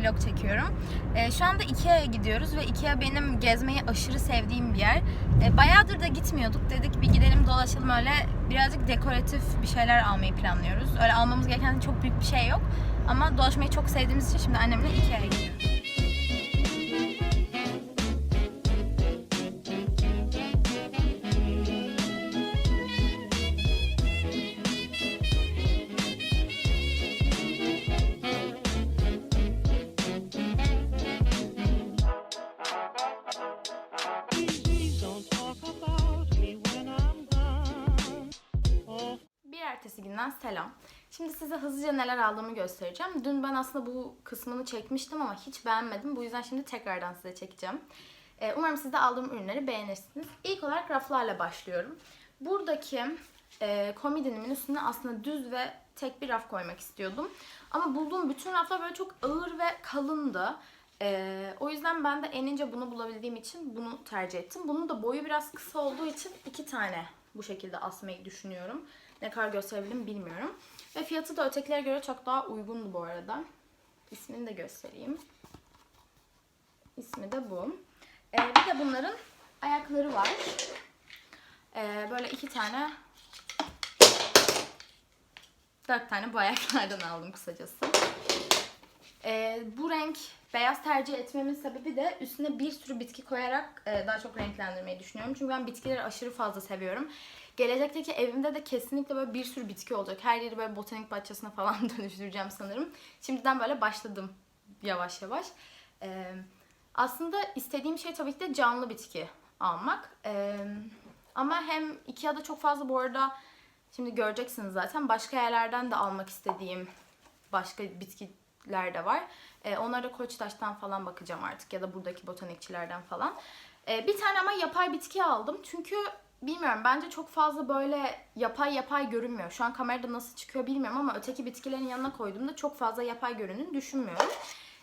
vlog çekiyorum. Ee, şu anda Ikea'ya gidiyoruz ve Ikea benim gezmeyi aşırı sevdiğim bir yer. Ee, bayağıdır da gitmiyorduk. Dedik bir gidelim dolaşalım öyle birazcık dekoratif bir şeyler almayı planlıyoruz. Öyle almamız gereken çok büyük bir şey yok. Ama dolaşmayı çok sevdiğimiz için şimdi annemle Ikea'ya gidiyoruz. Günden selam. Şimdi size hızlıca neler aldığımı göstereceğim. Dün ben aslında bu kısmını çekmiştim ama hiç beğenmedim. Bu yüzden şimdi tekrardan size çekeceğim. Ee, umarım siz de aldığım ürünleri beğenirsiniz. İlk olarak raflarla başlıyorum. Buradaki e, komodinimin üstüne aslında düz ve tek bir raf koymak istiyordum. Ama bulduğum bütün raflar böyle çok ağır ve kalındı. Ee, o yüzden ben de en ince bunu bulabildiğim için bunu tercih ettim. Bunun da boyu biraz kısa olduğu için iki tane bu şekilde asmayı düşünüyorum. Ne kadar gösterebilirim bilmiyorum. Ve fiyatı da ötekilere göre çok daha uygundu bu arada. İsmini de göstereyim. İsmi de bu. Ee, bir de bunların ayakları var. Ee, böyle iki tane dört tane bu ayaklardan aldım kısacası. Ee, bu renk beyaz tercih etmemin sebebi de üstüne bir sürü bitki koyarak e, daha çok renklendirmeyi düşünüyorum. Çünkü ben bitkileri aşırı fazla seviyorum. Gelecekteki evimde de kesinlikle böyle bir sürü bitki olacak. Her yeri böyle botanik bahçesine falan dönüştüreceğim sanırım. Şimdiden böyle başladım yavaş yavaş. Ee, aslında istediğim şey tabii ki de canlı bitki almak. Ee, ama hem Ikea'da çok fazla bu arada şimdi göreceksiniz zaten başka yerlerden de almak istediğim başka bitkiler de var. Ee, onlara Koçtaş'tan falan bakacağım artık ya da buradaki botanikçilerden falan. Ee, bir tane ama yapay bitki aldım. Çünkü bilmiyorum bence çok fazla böyle yapay yapay görünmüyor. Şu an kamerada nasıl çıkıyor bilmiyorum ama öteki bitkilerin yanına koyduğumda çok fazla yapay göründüğünü düşünmüyorum.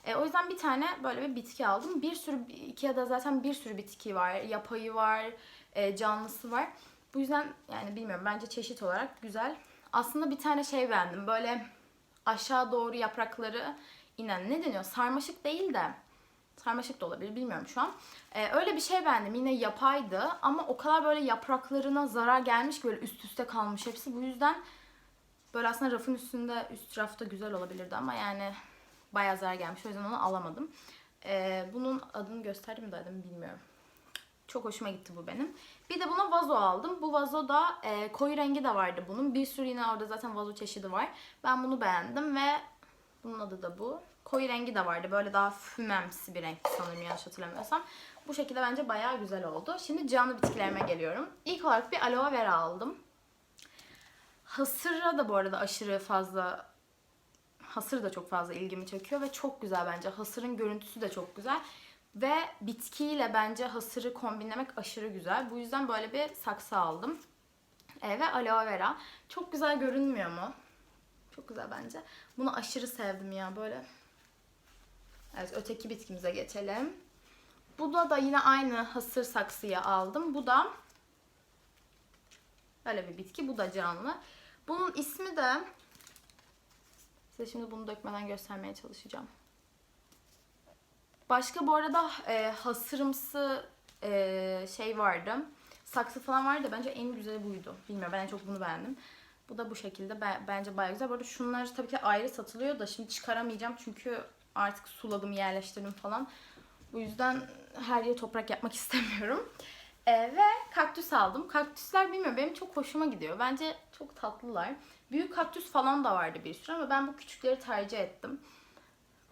E, o yüzden bir tane böyle bir bitki aldım. Bir sürü Ikea'da zaten bir sürü bitki var. Yapayı var, e, canlısı var. Bu yüzden yani bilmiyorum bence çeşit olarak güzel. Aslında bir tane şey beğendim. Böyle aşağı doğru yaprakları inen ne deniyor? Sarmaşık değil de sarmaşık da olabilir bilmiyorum şu an. Ee, öyle bir şey beğendim. Yine yapaydı ama o kadar böyle yapraklarına zarar gelmiş böyle üst üste kalmış hepsi. Bu yüzden böyle aslında rafın üstünde üst rafta güzel olabilirdi ama yani bayağı zarar gelmiş. O yüzden onu alamadım. Ee, bunun adını gösterdim mi dedim bilmiyorum. Çok hoşuma gitti bu benim. Bir de buna vazo aldım. Bu vazo da e, koyu rengi de vardı bunun. Bir sürü yine orada zaten vazo çeşidi var. Ben bunu beğendim ve bunun adı da bu. Koyu rengi de vardı. Böyle daha fümemsi bir renk sanırım yanlış hatırlamıyorsam. Bu şekilde bence bayağı güzel oldu. Şimdi canlı bitkilerime geliyorum. İlk olarak bir aloe vera aldım. Hasır'a da bu arada aşırı fazla hasır da çok fazla ilgimi çekiyor ve çok güzel bence. Hasırın görüntüsü de çok güzel. Ve bitkiyle bence hasırı kombinlemek aşırı güzel. Bu yüzden böyle bir saksı aldım. E, ve aloe vera. Çok güzel görünmüyor mu? Çok güzel bence. Bunu aşırı sevdim ya böyle. Evet öteki bitkimize geçelim. Bu da da yine aynı hasır saksıya aldım. Bu da böyle bir bitki. Bu da canlı. Bunun ismi de size şimdi bunu dökmeden göstermeye çalışacağım. Başka bu arada e, hasırımsı e, şey vardı. Saksı falan vardı. Bence en güzeli buydu. Bilmiyorum ben en çok bunu beğendim. Bu da bu şekilde be- bence bayağı güzel. Bu arada şunlar tabii ki ayrı satılıyor da şimdi çıkaramayacağım çünkü artık suladım, yerleştirdim falan. Bu yüzden her yere toprak yapmak istemiyorum. E, ve kaktüs aldım. Kaktüsler bilmiyorum benim çok hoşuma gidiyor. Bence çok tatlılar. Büyük kaktüs falan da vardı bir sürü ama ben bu küçükleri tercih ettim.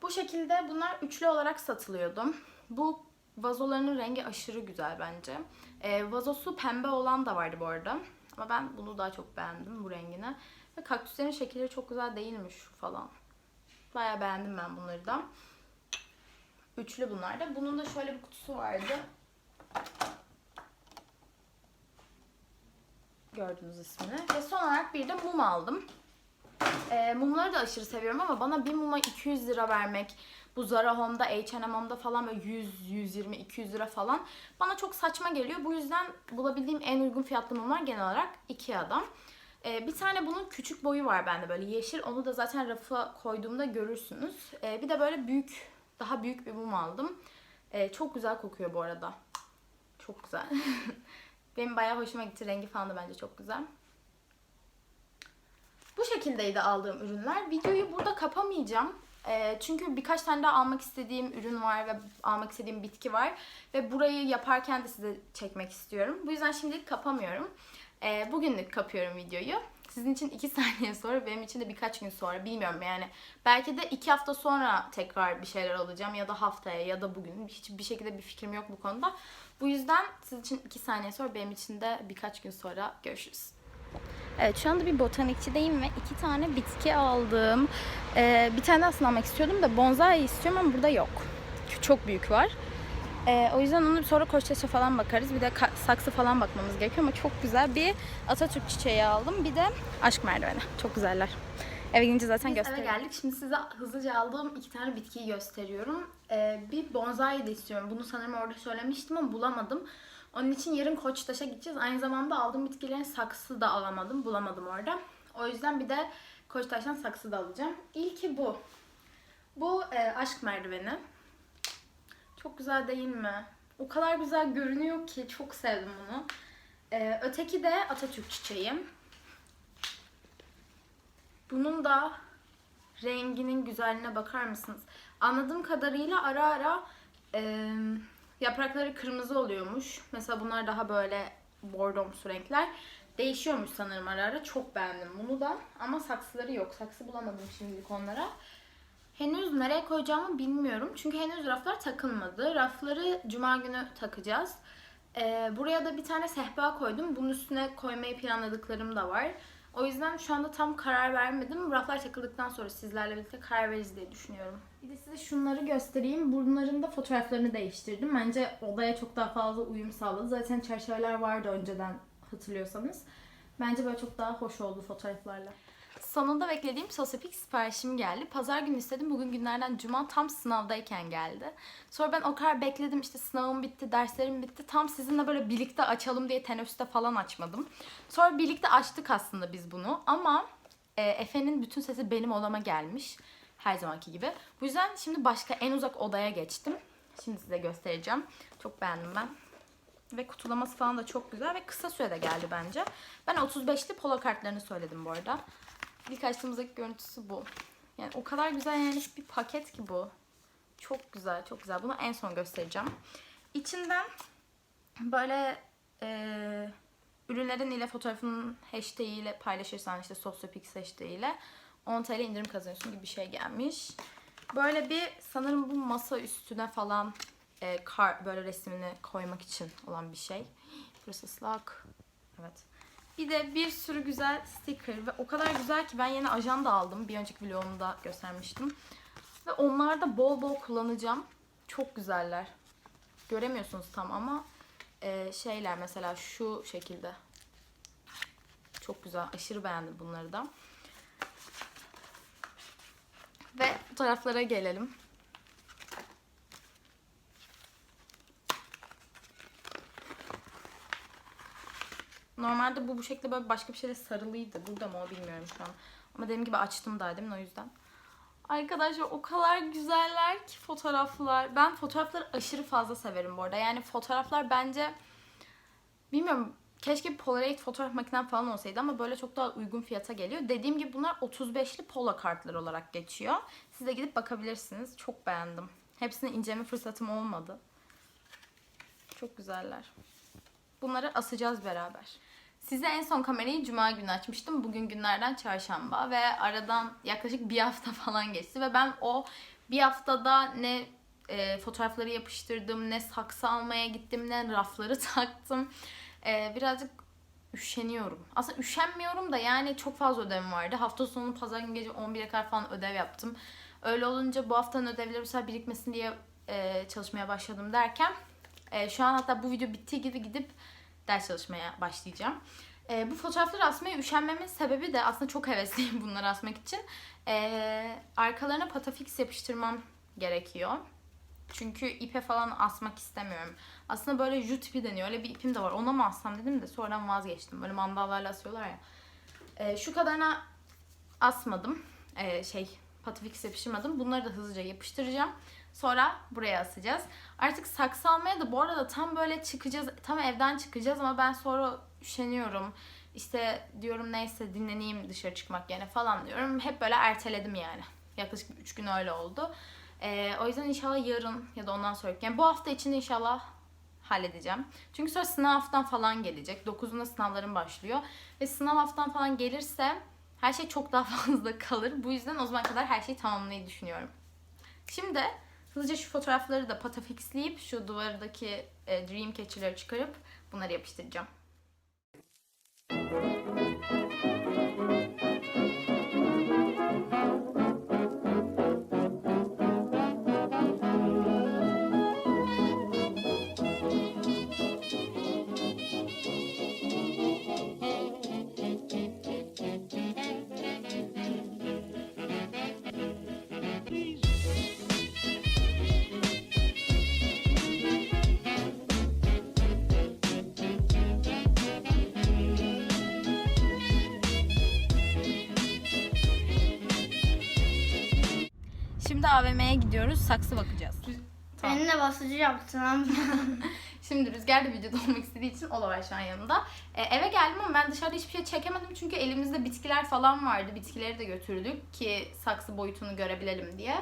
Bu şekilde bunlar üçlü olarak satılıyordu. Bu vazolarının rengi aşırı güzel bence. Ee, vazosu pembe olan da vardı bu arada. Ama ben bunu daha çok beğendim bu rengini. Ve kaktüslerin şekilleri çok güzel değilmiş falan. Bayağı beğendim ben bunları da. Üçlü bunlar da. Bunun da şöyle bir kutusu vardı. Gördüğünüz ismini. Ve son olarak bir de mum aldım. E, mumları da aşırı seviyorum ama bana bir muma 200 lira vermek, bu Zara Home'da, H&M Home'da falan böyle 100, 120, 200 lira falan bana çok saçma geliyor. Bu yüzden bulabildiğim en uygun fiyatlı mumlar genel olarak Ikea'dan. E, bir tane bunun küçük boyu var bende böyle yeşil. Onu da zaten rafa koyduğumda görürsünüz. E, bir de böyle büyük daha büyük bir mum aldım. Ee, çok güzel kokuyor bu arada. Çok güzel. Benim bayağı hoşuma gitti. Rengi falan da bence çok güzel. Bu şekildeydi aldığım ürünler. Videoyu burada kapamayacağım. Ee, çünkü birkaç tane daha almak istediğim ürün var ve almak istediğim bitki var. Ve burayı yaparken de size çekmek istiyorum. Bu yüzden şimdilik kapamıyorum. Ee, bugünlük kapıyorum videoyu. Sizin için 2 saniye sonra, benim için de birkaç gün sonra bilmiyorum yani. Belki de 2 hafta sonra tekrar bir şeyler alacağım ya da haftaya ya da bugün. Hiçbir şekilde bir fikrim yok bu konuda. Bu yüzden sizin için 2 saniye sonra, benim için de birkaç gün sonra görüşürüz. Evet şu anda bir botanikçideyim ve iki tane bitki aldım. Ee, bir tane aslında almak istiyordum da bonsai istiyorum ama burada yok. Çok büyük var. Ee, o yüzden onu sonra koçtaşa falan bakarız. Bir de saksı falan bakmamız gerekiyor ama çok güzel bir Atatürk çiçeği aldım. Bir de aşk merdiveni. Çok güzeller. Eve gidince zaten Biz eve geldik. Şimdi size hızlıca aldığım iki tane bitkiyi gösteriyorum. Ee, bir bonsai de istiyorum. Bunu sanırım orada söylemiştim ama bulamadım. Onun için yarın Koçtaş'a gideceğiz. Aynı zamanda aldığım bitkilerin saksı da alamadım. Bulamadım orada. O yüzden bir de Koçtaş'tan saksı da alacağım. İlki bu. Bu e, aşk merdiveni. Çok güzel değil mi? O kadar güzel görünüyor ki çok sevdim bunu. Ee, öteki de Atatürk çiçeği. Bunun da renginin güzelliğine bakar mısınız? Anladığım kadarıyla ara ara e, yaprakları kırmızı oluyormuş. Mesela bunlar daha böyle bordomsu renkler. Değişiyormuş sanırım ara ara. Çok beğendim bunu da. Ama saksıları yok. Saksı bulamadım şimdilik onlara. Henüz nereye koyacağımı bilmiyorum. Çünkü henüz raflar takılmadı. Rafları cuma günü takacağız. Ee, buraya da bir tane sehpa koydum. Bunun üstüne koymayı planladıklarım da var. O yüzden şu anda tam karar vermedim. Raflar takıldıktan sonra sizlerle birlikte karar veririz diye düşünüyorum. Bir de size şunları göstereyim. Bunların da fotoğraflarını değiştirdim. Bence odaya çok daha fazla uyum sağladı. Zaten çerçeveler vardı önceden hatırlıyorsanız. Bence böyle çok daha hoş oldu fotoğraflarla. Sonunda beklediğim Sosepik siparişim geldi. Pazar günü istedim. Bugün günlerden cuma tam sınavdayken geldi. Sonra ben o kadar bekledim. İşte sınavım bitti, derslerim bitti. Tam sizinle böyle birlikte açalım diye teneffüste falan açmadım. Sonra birlikte açtık aslında biz bunu. Ama e, Efe'nin bütün sesi benim odama gelmiş. Her zamanki gibi. Bu yüzden şimdi başka en uzak odaya geçtim. Şimdi size göstereceğim. Çok beğendim ben. Ve kutulaması falan da çok güzel ve kısa sürede geldi bence. Ben 35'li polo kartlarını söyledim bu arada. İlk açtığımızdaki görüntüsü bu. Yani o kadar güzel yani bir paket ki bu. Çok güzel, çok güzel. Bunu en son göstereceğim. İçinden böyle eee ürünlerin ile fotoğrafının hashtag ile paylaşırsan işte Sosyopix hashtag ile 10 TL indirim kazanıyorsun gibi bir şey gelmiş. Böyle bir sanırım bu masa üstüne falan e, kar, böyle resmini koymak için olan bir şey. Burası ıslak. Evet. Bir de bir sürü güzel sticker ve o kadar güzel ki ben yeni ajanda aldım. Bir önceki vlogumda göstermiştim. Ve onları da bol bol kullanacağım. Çok güzeller. Göremiyorsunuz tam ama e, şeyler mesela şu şekilde. Çok güzel. Aşırı beğendim bunları da. Ve fotoğraflara gelelim. Normalde bu bu şekilde böyle başka bir şeyle sarılıydı. Burada mı o bilmiyorum şu an. Ama dediğim gibi açtım daha demin o yüzden. Arkadaşlar o kadar güzeller ki fotoğraflar. Ben fotoğrafları aşırı fazla severim bu arada. Yani fotoğraflar bence bilmiyorum keşke bir Polaroid fotoğraf makinem falan olsaydı ama böyle çok daha uygun fiyata geliyor. Dediğim gibi bunlar 35'li Pola kartlar olarak geçiyor. Siz de gidip bakabilirsiniz. Çok beğendim. Hepsini inceleme fırsatım olmadı. Çok güzeller. Bunları asacağız beraber. Size en son kamerayı cuma günü açmıştım. Bugün günlerden çarşamba ve aradan yaklaşık bir hafta falan geçti ve ben o bir haftada ne e, fotoğrafları yapıştırdım, ne saksı almaya gittim, ne rafları taktım. E, birazcık üşeniyorum. Aslında üşenmiyorum da yani çok fazla ödevim vardı. Hafta sonu pazar günü gece 11'e kadar falan ödev yaptım. Öyle olunca bu haftanın ödevleri bu sefer birikmesin diye e, çalışmaya başladım derken e, şu an hatta bu video bittiği gibi gidip ders çalışmaya başlayacağım. E, bu fotoğrafları asmaya üşenmemin sebebi de aslında çok hevesliyim bunları asmak için. E, arkalarına patafix yapıştırmam gerekiyor. Çünkü ipe falan asmak istemiyorum. Aslında böyle jut ipi deniyor. Öyle bir ipim de var. Ona mı assam dedim de sonradan vazgeçtim. Böyle mandallarla asıyorlar ya. E, şu kadarına asmadım. E, şey patafix yapıştırmadım. Bunları da hızlıca yapıştıracağım. Sonra buraya asacağız. Artık saksı almaya da bu arada tam böyle çıkacağız. Tam evden çıkacağız ama ben sonra üşeniyorum. İşte diyorum neyse dinleneyim dışarı çıkmak yerine falan diyorum. Hep böyle erteledim yani. Yaklaşık 3 gün öyle oldu. Ee, o yüzden inşallah yarın ya da ondan sonra yani bu hafta içinde inşallah halledeceğim. Çünkü sonra sınav haftan falan gelecek. 9'unda sınavlarım başlıyor. Ve sınav haftan falan gelirse her şey çok daha fazla kalır. Bu yüzden o zaman kadar her şeyi tamamlamayı düşünüyorum. Şimdi hızlıca şu fotoğrafları da patafixleyip şu duvardaki e, Dreamcatcher'ları çıkarıp bunları yapıştıracağım. Şimdi AVM'ye gidiyoruz. Saksı bakacağız. Tamam. Seninle basıcı yaptın. Şimdi Rüzgar da videoda olmak istediği için o da var şu an yanımda. Ee, eve geldim ama ben dışarıda hiçbir şey çekemedim çünkü elimizde bitkiler falan vardı. Bitkileri de götürdük ki saksı boyutunu görebilelim diye.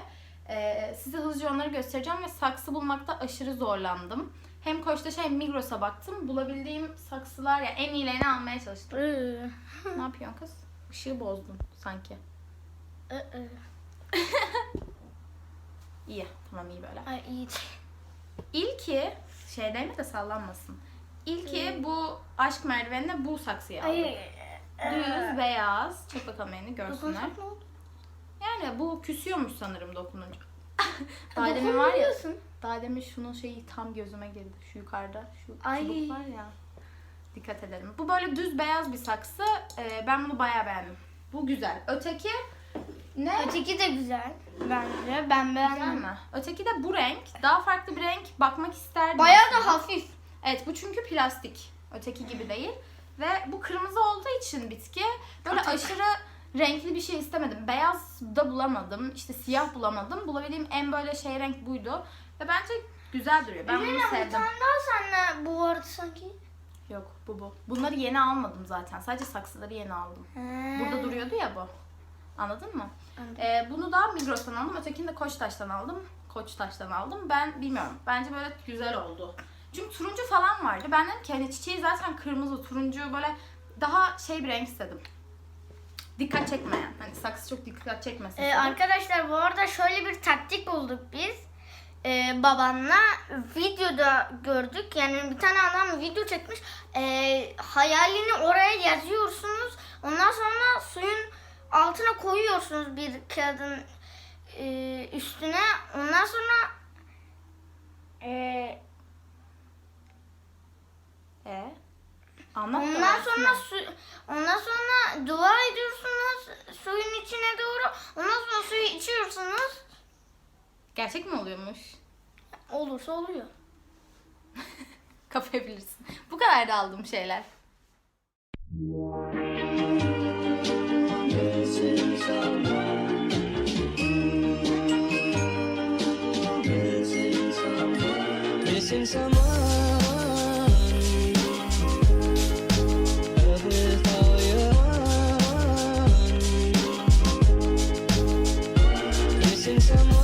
Ee, size hızlıca onları göstereceğim ve saksı bulmakta aşırı zorlandım. Hem Koçtaş'a hem Migros'a baktım. Bulabildiğim saksılar ya en iyilerini almaya çalıştım. Iı, ne yapıyorsun kız? Işığı bozdun sanki. İyi. Tamam iyi böyle. Ay iyi. İlki şey deme de sallanmasın. İlki bu aşk merdivenine bu saksıyı aldım. Ay. Düz beyaz. Çek bakalım elini görsünler. Ne oldu? Yani bu küsüyormuş sanırım dokununca. daha demin var ya. Dokunmuyorsun. Daha demin şunun şeyi tam gözüme girdi. Şu yukarıda. Şu Ay. çubuk var ya. Dikkat edelim. Bu böyle düz beyaz bir saksı. Ee, ben bunu bayağı beğendim. Bu güzel. Öteki ne? Öteki de güzel bence. Ben Güzel beğendim. mi? Öteki de bu renk. Daha farklı bir renk. Bakmak isterdim. Bayağı da hafif. Evet bu çünkü plastik. Öteki gibi değil. Ve bu kırmızı olduğu için bitki böyle aşırı renkli bir şey istemedim. Beyaz da bulamadım. işte siyah bulamadım. Bulabildiğim en böyle şey renk buydu. Ve bence güzel duruyor. Ben bunu Üzerine bir sevdim. tane daha seninle bu vardı sanki. Yok bu bu. Bunları yeni almadım zaten. Sadece saksıları yeni aldım. Burada duruyordu ya bu. Anladın mı? Anladım. Ee, bunu da Migros'tan aldım. Ötekini de Koçtaş'tan aldım. Koçtaş'tan aldım. Ben bilmiyorum. Bence böyle güzel oldu. Çünkü turuncu falan vardı. Ben dedim ki hani çiçeği zaten kırmızı, turuncu böyle daha şey bir renk istedim. Dikkat çekmeyen. Hani saksı çok dikkat çekmesin. Ee, istedim. arkadaşlar bu arada şöyle bir taktik bulduk biz. Ee, babanla videoda gördük. Yani bir tane adam video çekmiş. Ee, hayalini oraya yazıyorsunuz. Ondan sonra suyun altına koyuyorsunuz bir kağıdın e, üstüne. Ondan sonra e, Ee? Anlat da ondan sonra su, ondan sonra dua ediyorsunuz suyun içine doğru. Ondan sonra suyu içiyorsunuz. Gerçek mi oluyormuş? Olursa oluyor. Kafaya bilirsin. Bu kadar da aldığım şeyler. Missing someone. Missing someone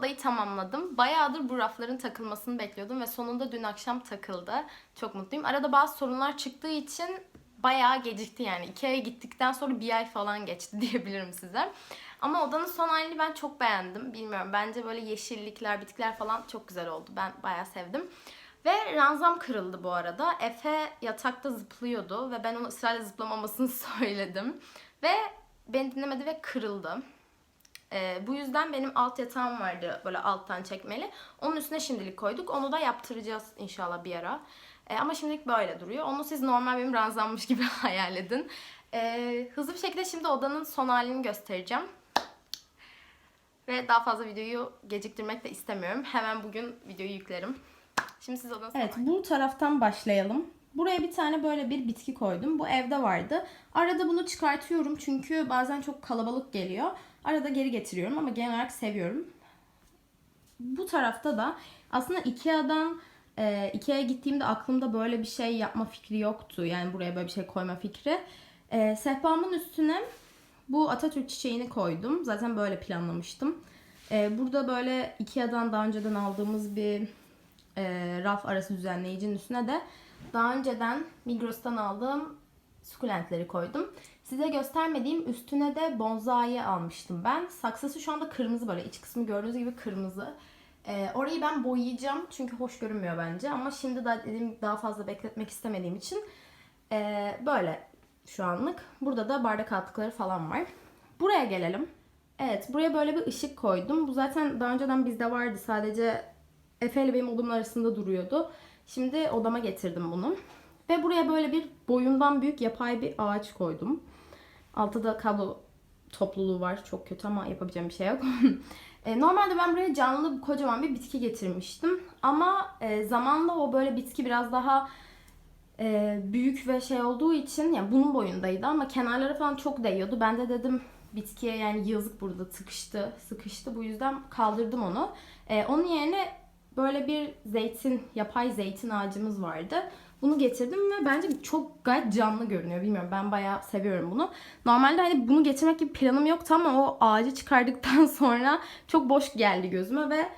odayı tamamladım. Bayağıdır bu rafların takılmasını bekliyordum ve sonunda dün akşam takıldı. Çok mutluyum. Arada bazı sorunlar çıktığı için bayağı gecikti yani. Ikea'ya gittikten sonra bir ay falan geçti diyebilirim size. Ama odanın son halini ben çok beğendim. Bilmiyorum bence böyle yeşillikler, bitkiler falan çok güzel oldu. Ben bayağı sevdim. Ve ranzam kırıldı bu arada. Efe yatakta zıplıyordu ve ben ona ısrarla zıplamamasını söyledim. Ve beni dinlemedi ve kırıldı. Ee, bu yüzden benim alt yatağım vardı böyle alttan çekmeli. Onun üstüne şimdilik koyduk. Onu da yaptıracağız inşallah bir ara. Ee, ama şimdilik böyle duruyor. Onu siz normal benim ranzammış gibi hayal edin. Ee, hızlı bir şekilde şimdi odanın son halini göstereceğim. Ve daha fazla videoyu geciktirmek de istemiyorum. Hemen bugün videoyu yüklerim. Şimdi siz odanın Evet bu taraftan başlayalım. Buraya bir tane böyle bir bitki koydum. Bu evde vardı. Arada bunu çıkartıyorum çünkü bazen çok kalabalık geliyor. Arada geri getiriyorum ama genel olarak seviyorum. Bu tarafta da aslında Ikea'dan e, Ikea'ya gittiğimde aklımda böyle bir şey yapma fikri yoktu. Yani buraya böyle bir şey koyma fikri. E, sehpamın üstüne bu Atatürk çiçeğini koydum. Zaten böyle planlamıştım. E, burada böyle Ikea'dan daha önceden aldığımız bir e, raf arası düzenleyicinin üstüne de daha önceden Migros'tan aldığım sukulentleri koydum. Size göstermediğim üstüne de bonsai almıştım ben. Saksısı şu anda kırmızı böyle. iç kısmı gördüğünüz gibi kırmızı. E, orayı ben boyayacağım çünkü hoş görünmüyor bence. Ama şimdi daha dediğim daha fazla bekletmek istemediğim için e, böyle şu anlık. Burada da bardak altlıkları falan var. Buraya gelelim. Evet buraya böyle bir ışık koydum. Bu zaten daha önceden bizde vardı. Sadece Efe ile benim odamın arasında duruyordu. Şimdi odama getirdim bunu. Ve buraya böyle bir boyundan büyük yapay bir ağaç koydum. Altta da kablo topluluğu var. Çok kötü ama yapabileceğim bir şey yok. E, Normalde ben buraya canlı kocaman bir bitki getirmiştim. Ama e, zamanla o böyle bitki biraz daha e, büyük ve şey olduğu için yani bunun boyundaydı ama kenarları falan çok değiyordu. Ben de dedim bitkiye yani yazık burada tıkıştı, sıkıştı. Bu yüzden kaldırdım onu. Onun yerine böyle bir zeytin, yapay zeytin ağacımız vardı. Bunu getirdim ve bence çok gayet canlı görünüyor. Bilmiyorum ben bayağı seviyorum bunu. Normalde hani bunu getirmek gibi planım yoktu ama o ağacı çıkardıktan sonra çok boş geldi gözüme ve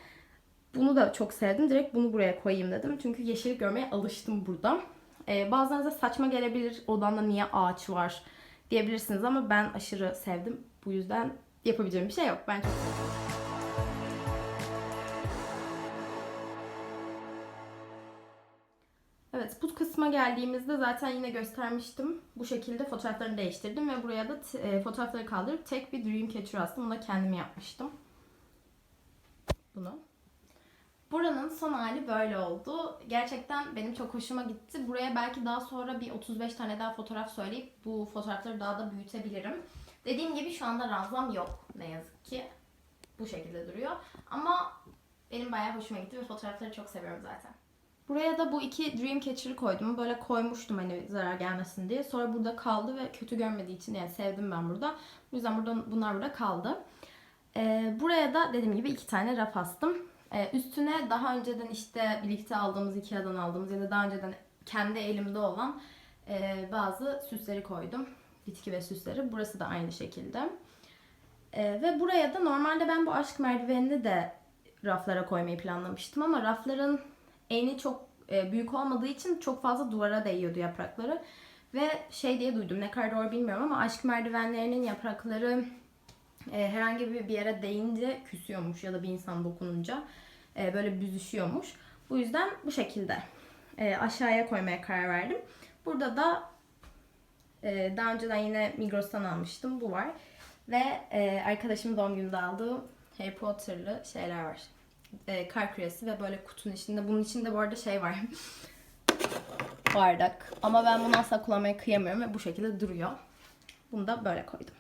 bunu da çok sevdim. Direkt bunu buraya koyayım dedim. Çünkü yeşillik görmeye alıştım burada. Ee, bazılarınıza saçma gelebilir. Odanda niye ağaç var diyebilirsiniz ama ben aşırı sevdim. Bu yüzden yapabileceğim bir şey yok. Ben çok seviyorum. Kısma geldiğimizde zaten yine göstermiştim. Bu şekilde fotoğraflarını değiştirdim ve buraya da e, fotoğrafları kaldırıp tek bir Dreamcatcher astım. Bunu da kendim yapmıştım. Bunu. Buranın son hali böyle oldu. Gerçekten benim çok hoşuma gitti. Buraya belki daha sonra bir 35 tane daha fotoğraf söyleyip bu fotoğrafları daha da büyütebilirim. Dediğim gibi şu anda ranzam yok ne yazık ki. Bu şekilde duruyor. Ama benim bayağı hoşuma gitti ve fotoğrafları çok seviyorum zaten. Buraya da bu iki Dreamcatcher'ı koydum. Böyle koymuştum hani zarar gelmesin diye. Sonra burada kaldı ve kötü görmediği için yani sevdim ben burada. Bu yüzden burada, bunlar burada kaldı. Ee, buraya da dediğim gibi iki tane raf astım. Ee, üstüne daha önceden işte birlikte aldığımız Ikea'dan aldığımız ya da daha önceden kendi elimde olan e, bazı süsleri koydum. Bitki ve süsleri. Burası da aynı şekilde. Ee, ve buraya da normalde ben bu aşk merdivenini de raflara koymayı planlamıştım ama rafların eni çok e, büyük olmadığı için çok fazla duvara değiyordu yaprakları. Ve şey diye duydum ne kadar doğru bilmiyorum ama aşk merdivenlerinin yaprakları e, herhangi bir bir yere değince küsüyormuş ya da bir insan dokununca e, böyle büzüşüyormuş. Bu yüzden bu şekilde e, aşağıya koymaya karar verdim. Burada da e, daha önceden yine Migros'tan almıştım. Bu var. Ve e, arkadaşımın doğum gününde aldığım Harry Potter'lı şeyler var. E, kar küresi ve böyle kutunun içinde. Bunun içinde bu arada şey var. Bardak. Ama ben bunu asla kullanmaya kıyamıyorum ve bu şekilde duruyor. Bunu da böyle koydum.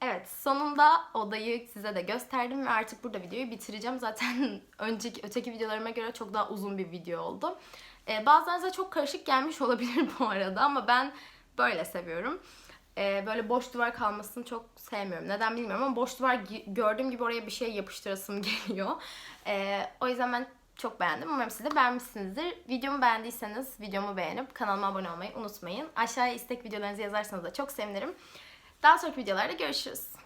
Evet sonunda odayı size de gösterdim ve artık burada videoyu bitireceğim. Zaten önceki öteki videolarıma göre çok daha uzun bir video oldu. Ee, bazılarınıza çok karışık gelmiş olabilir bu arada ama ben böyle seviyorum. Ee, böyle boş duvar kalmasını çok sevmiyorum. Neden bilmiyorum ama boş duvar gördüğüm gibi oraya bir şey yapıştırasım geliyor. Ee, o yüzden ben çok beğendim. Umarım siz de beğenmişsinizdir. Videomu beğendiyseniz videomu beğenip kanalıma abone olmayı unutmayın. Aşağıya istek videolarınızı yazarsanız da çok sevinirim. Daha sonraki videolarda görüşürüz.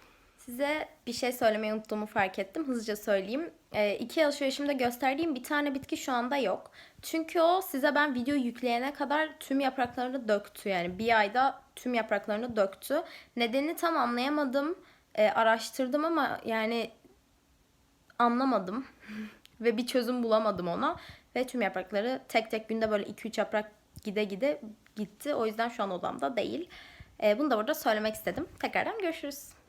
Size bir şey söylemeyi unuttuğumu fark ettim. Hızlıca söyleyeyim. Ee, iki alışverişimde gösterdiğim bir tane bitki şu anda yok. Çünkü o size ben video yükleyene kadar tüm yapraklarını döktü. Yani bir ayda tüm yapraklarını döktü. Nedenini tam anlayamadım. Ee, araştırdım ama yani anlamadım. Ve bir çözüm bulamadım ona. Ve tüm yaprakları tek tek günde böyle 2-3 yaprak gide gide gitti. O yüzden şu an odamda değil. Ee, bunu da burada söylemek istedim. Tekrardan görüşürüz.